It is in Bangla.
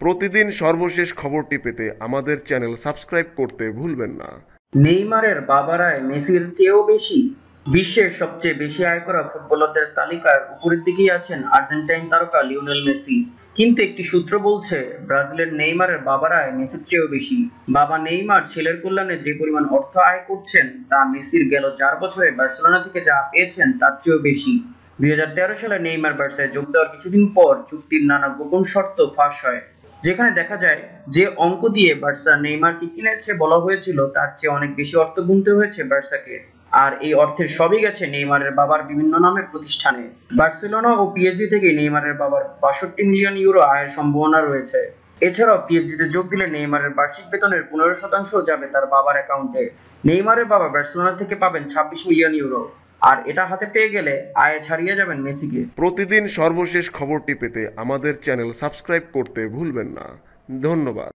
প্রতিদিন সর্বশেষ খবরটি পেতে আমাদের চ্যানেল সাবস্ক্রাইব করতে ভুলবেন না। নেইমারের বাবারায় মেসির চেয়েও বেশি। বিশ্বের সবচেয়ে বেশি আয় করা ফুটবলারদের তালিকার উপরের দিকেই আছেন আর্জেন্টাইন তারকা লিওনেল মেসি। কিন্তু একটি সূত্র বলছে, ব্রাজিলের নেইমারের বাবার আয় মেসির চেয়েও বেশি। বাবা নেইমার ছেলের কল্যাণে যে পরিমাণ অর্থ আয় করছেন, তা মেসির গেল চার বছরে বার্সেলোনা থেকে যা পেয়েছেন, তার চেয়েও বেশি। দুই হাজার তেরো সালে নেইমার বার্সায় যোগ দেওয়ার কিছুদিন পর চুক্তির নানা গোপন শর্ত ফাঁস হয়। যেখানে দেখা যায় যে অঙ্ক দিয়ে বার্সা নেইমারকে কিনেছে বলা হয়েছিল, তার চেয়ে অনেক বেশি অর্থ গুনতে হয়েছে বার্সাকে। আর এই অর্থের সবই গেছে নেইমারের বাবার বিভিন্ন নামের প্রতিষ্ঠানে। বার্সেলোনা ও পিএসজি থেকে নেইমারের বাবার বাষট্টি মিলিয়ন ইউরো আয়ের সম্ভাবনা রয়েছে। এছাড়াও পিএসজিতে যোগ দিলে নেইমারের বার্ষিক বেতনের পনেরো শতাংশ যাবে তার বাবার অ্যাকাউন্টে। নেইমারের বাবা বার্সেলোনা থেকে পাবেন ছাব্বিশ মিলিয়ন ইউরো। আর এটা হাতে পেয়ে গেলে আয়ে ছাড়িয়ে যাবেন মেসিকে। প্রতিদিন সর্বশেষ খবরটি পেতে আমাদের চ্যানেল সাবস্ক্রাইব করতে ভুলবেন না। ধন্যবাদ।